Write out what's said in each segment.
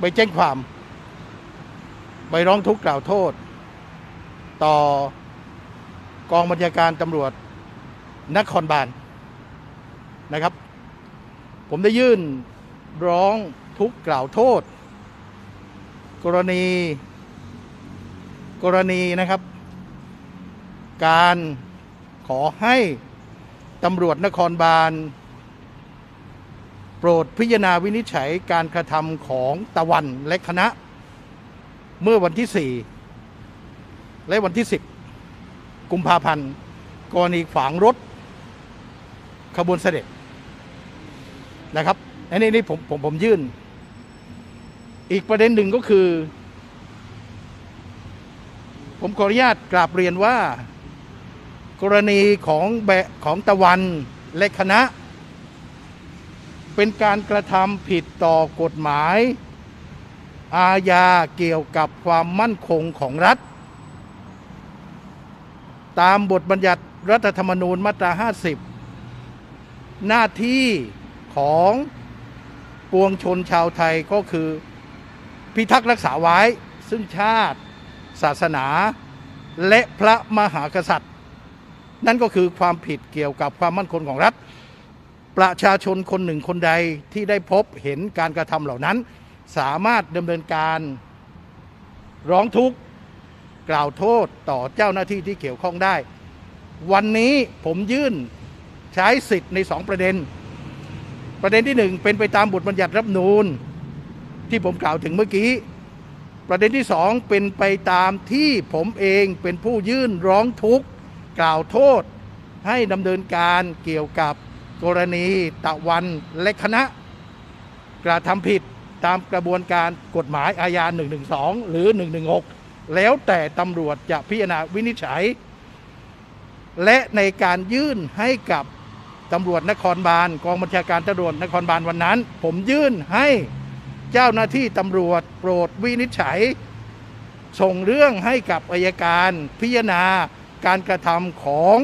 ไปแจ้งความ ไปร้องทุกข์กล่าวโทษ ต่อกองบัญชาการตำรวจนครบาลนะครับ ผมได้ยื่นร้องทุกข์กล่าวโทษ กรณี กรณีนะครับ การขอให้ตำรวจนครบาล รดพิจารณาวินิจฉัยการกระทำของตะวันและคณะ เมื่อวันที่ 4 และวันที่ 10 กุมภาพันธ์กรณีขวางรถขบวนเสด็จนะครับอันนี้นี่ผมผมผมยื่น อีกประเด็นหนึ่งก็คือ ผมขออนุญาตกราบเรียนว่า กรณีของแบของตะวันและคณะ เป็นการกระทำผิดต่อกฎหมาย อาญาเกี่ยวกับความมั่นคงของรัฐ ตามบทบัญญัติรัฐธรรมนูญมาตรา 50 หน้าที่ของปวงชนชาวไทยก็คือ พิทักษ์รักษาไว้ ซึ่งชาติ ศาสนา และพระมหากษัตริย์ นั่นก็คือความผิดเกี่ยวกับความมั่นคงของรัฐ ประชาชนคนหนึ่งคนใดที่ได้พบเห็นการกระทำเหล่านั้น สามารถดำเนินการร้องทุกข์กล่าวโทษต่อเจ้าหน้าที่ที่เกี่ยวข้องได้ วันนี้ผมยื่นใช้สิทธิ์ในสองประเด็น ประเด็นที่หนึ่งเป็นไปตามบทบัญญัติรัฐธรรมนูญที่ผมกล่าวถึงเมื่อกี้ ประเด็นที่สองเป็นไปตามที่ผมเองเป็นผู้ยื่นร้องทุกข์กล่าวโทษให้ดำเนินการเกี่ยวกับ กรณีตะวันและคณะ กระทำผิดตามกระบวนการกฎหมายอาญา 112 หรือ 116 แล้วแต่ตำรวจจะพิจารณาวินิจฉัย และในการยื่นให้กับตำรวจนครบาลกองบัญชาการตำรวจนครบาลวันนั้น ผมยื่นให้เจ้าหน้าที่ตำรวจโปรดวินิจฉัย ส่งเรื่องให้กับอายการพิจารณาการกระทำของ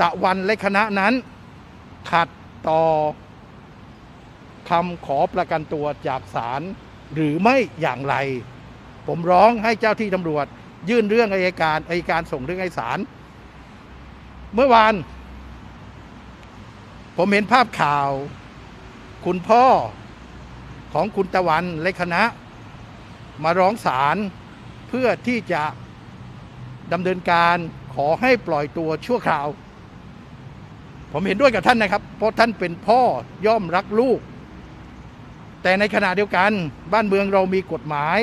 ตะวันและคณะนั้น ขัดต่อคำขอประกันตัวจากศาลหรือไม่อย่างไร ผมร้องให้เจ้าที่ตำรวจ ยื่นเรื่องอายการอายการส่งเรื่องให้ศาลเมื่อวาน ผมเห็นภาพข่าว คุณพ่อของคุณตะวันและคณะ มาร้องศาลเพื่อที่จะดำเนินการขอให้ปล่อยตัวชั่วคราว ผมเห็นด้วยกับท่านนะครับ เพราะท่านเป็นพ่อย่อมรักลูก แต่ในขณะเดียวกันบ้านเมืองเรามีกฎหมาย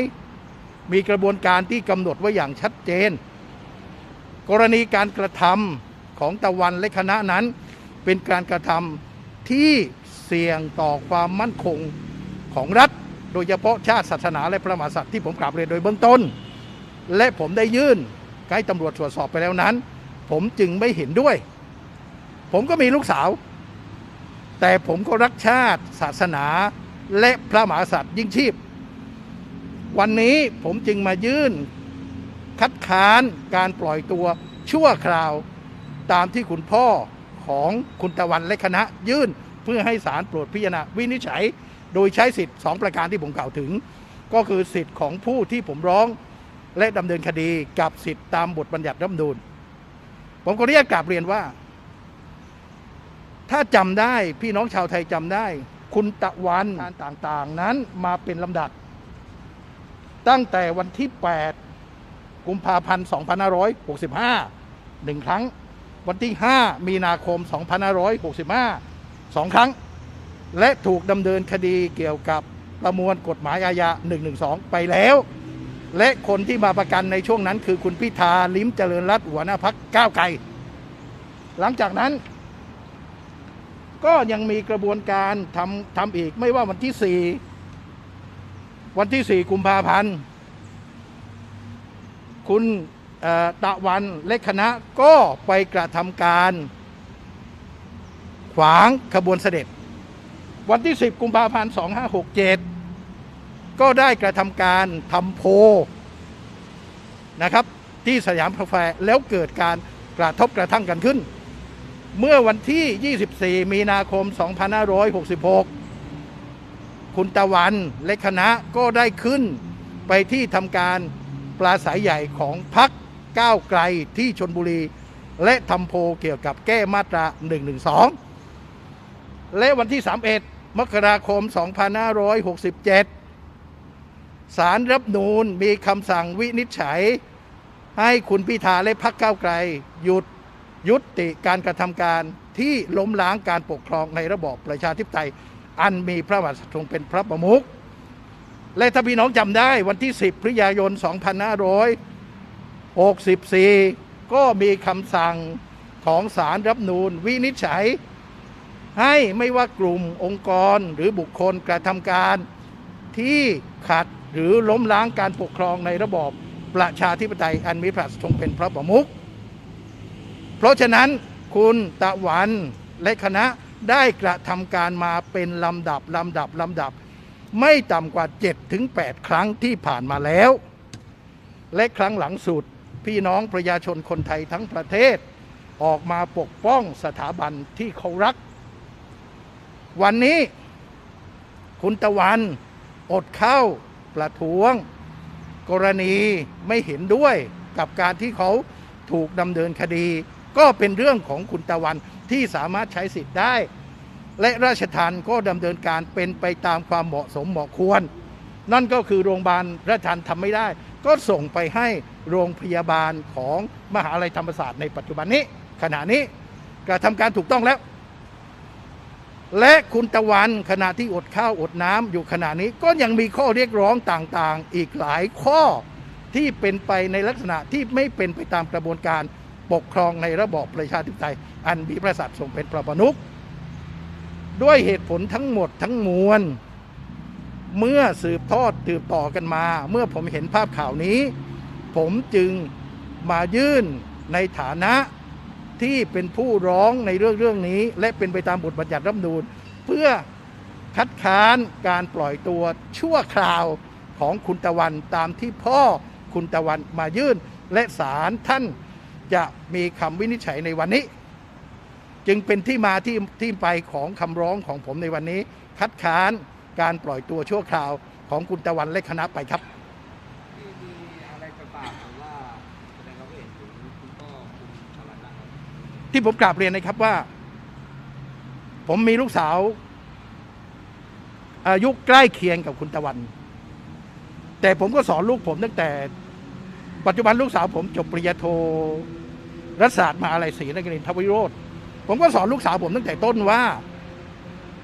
มีกระบวนการที่กำหนดไว้อย่างชัดเจน กรณีการกระทำของตะวันและคณะนั้นเป็นการกระทำที่เสี่ยงต่อความมั่นคงของรัฐ โดยเฉพาะชาติศาสนาและพระมหากษัตริย์ที่ผมกราบเรียนโดยเบื้องต้น และผมได้ยื่นให้ตำรวจตรวจสอบไปแล้วนั้น ผมจึงไม่เห็นด้วย ผมก็มีลูกสาว แต่ผมก็รักชาติ ศาสนาและพระมหากษัตริย์ยิ่งชีพ วันนี้ผมจึงมายื่น คัดค้านการปล่อยตัวชั่วคราว ตามที่คุณพ่อของคุณตะวันและคณะ ยื่นเพื่อให้ศาลโปรดพิจารณาวินิจฉัย โดยใช้สิทธิ์สองประการที่ผมกล่าวถึง ก็คือสิทธิ์ของผู้ที่ผมร้องและดำเนินคดีกับสิทธิ์ตามบทบัญญัติรัฐมนูญผมขออนุญาตกราบเรียนว่า ถ้าจำได้พี่น้องชาวไทยจำได้ คุณตะวันต่างๆ นั้นมาเป็นลำดับ ตั้งแต่วันที่ 8 กุมภาพันธ์ 2565หนึ่งครั้ง วันที่ 5 มีนาคม 2565สองครั้ง และถูกดำเนินคดีเกี่ยวกับประมวลกฎหมายอาญา 112 ไปแล้ว และคนที่มาประกันในช่วงนั้น คือคุณพิธาลิ้มเจริญรัตน์หัวหน้าพักก้าวไกล หลังจากนั้น ก็ยังมีกระบวนการทำทำอีกไม่ว่าวันที่4วันที่4กุมภาพันธ์คุณตะวันและคณะก็ไปกระทำการ ขวางขบวนเสด็จ วันที่ 10 กุมภาพันธ์ 2567 ก็ได้กระทำการทำโพนะครับที่สยามคาเฟ่แล้วเกิดการกระทบกระทั่งกันขึ้น เมื่อวันที่ 24 มีนาคม 2566 คุณตะวันและคณะก็ได้ขึ้นไปที่ทำการปราศัยใหญ่ของพักก้าวไกลที่ชนบุรี และทำโพเกี่ยวกับแก้มาตรา 112 และวันที่ 31 มกราคม 2567 สารรับนูนมีคำสั่งวินิจฉัย ให้คุณพิธาและพักก้าวไกลหยุด ยุติการกระทำการที่ล้มล้างการปกครองในระบอบประชาธิปไตย อันมีพระมหากษัตริย์ทรงเป็นพระประมุขและถ้าพี่น้องจำได้วันที่ 10 พฤศจิกายน 2564 ก็มีคำสั่งของสารรับนูนวินิจฉัย ให้ไม่ว่ากลุ่มองค์กรหรือบุคคลกระทำการที่ขัดหรือล้มล้างการปกครองในระบอบประชาธิปไตยอันมีพระมหากษัตริย์ทรงเป็นพระประมุข เพราะฉะนั้นคุณตะวันและคณะได้กระทำการมาเป็นลำดับลำดับลำดับ ไม่ต่ำกว่า 7 ถึง 8 ครั้งที่ผ่านมาแล้ว และครั้งหลังสุด พี่น้องประชาชนคนไทยทั้งประเทศ ออกมาปกป้องสถาบันที่เขารัก วันนี้ คุณตะวันอดเข้าประท้วง กรณีไม่เห็นด้วยกับการที่เขาถูกดำเนินคดี ก็เป็นเรื่องของคุณตะวันที่สามารถใช้สิทธิ์ได้ และราชทันก็ดำเนินการเป็นไปตามความเหมาะสมเหมาะควร นั่นก็คือโรงพยาบาลราชทันทำไม่ได้ ก็ส่งไปให้โรงพยาบาลของมหาลัยธรรมศาสตร์ในปัจจุบันนี้ ขณะนี้กระทำการถูกต้องแล้ว และคุณตะวันขณะที่อดข้าวอดน้ำอยู่ขณะนี้ก็ยังมีข้อเรียกร้องต่างๆ อีกหลายข้อที่เป็นไปในลักษณะที่ไม่เป็นไปตามกระบวนการ ปกครองในระบอบประชาธิปไตย อันมีพระกษัตว์ทรงเป็นประมุขด้วยเหตุผลทั้งหมดทั้งมวล เมื่อสืบทอดตืบต่อกันมา เมื่อผมเห็นภาพข่าวนี้ ผมจึงมายื่นในฐานะที่เป็นผู้ร้องในเรื่องเรื่องนี้ และเป็นไปตามบทบัญญัติรัฐมนูญเพื่อคัดค้านการปล่อยตัวชั่วคราวของคุณตะวันตามที่พ่อคุณตะวันมายื่นและศาลท่าน จะมีคำวินิจฉัยในวันนี้ จึงเป็นที่มาที่ที่ไปของคำร้องของผมในวันนี้ คัดค้านการปล่อยตัวชั่วคราวของคุณตะวันและคณะไปครับที่มีอะไรจะฝากหรือว่าแสดงความเห็นถึงคุณพ่อคุณตะวันบ้างครับที่ผมกราบเรียนนะครับว่า ผมมีลูกสาว อายุใกล้เคียงกับคุณตะวัน แต่ผมก็สอนลูกผมตั้งแต่ ปัจจุบันลูกสาวผมจบปริญญาโทรัฐศาสตร์มหาอะไรศรีนครินทรวิโรธผมก็สอนลูกสาวผมตั้งแต่ต้นว่า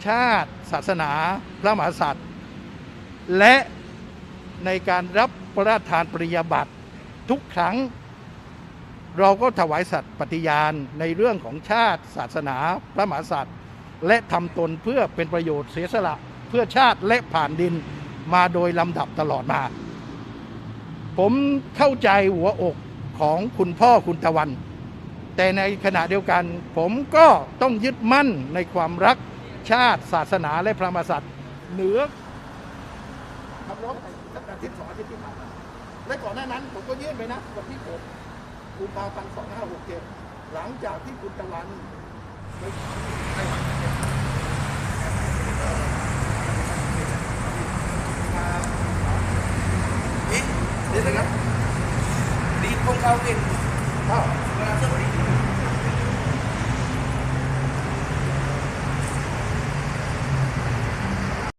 ชาติศาสนาพระมหากษัตริย์ และในการรับพระราชทานปริญญาบัตรทุกครั้ง เราก็ถวายสัตย์ปฏิญาณในเรื่องของชาติศาสนาพระมหากษัตริย์ และทำตนเพื่อเป็นประโยชน์เสียสละ เพื่อชาติและผ่านดินมาโดยลำดับตลอดมา ผมเข้าใจหัวอกของคุณพ่อคุณตะวัน แต่ในขณะเดียวกัน ผมก็ต้องยึดมั่นในความรักชาติศาสนาและพระมหากษัตริย์เหนือคำร้องตั้งแต่ที่สองอาทิตย์ที่ผ่านมาและก่อนหน้านั้นผมก็ยื่นไปนะวันที่ผมกุมภาพันธ์สองห้าหกเจ็ดหลังจากที่คุณตะวันไป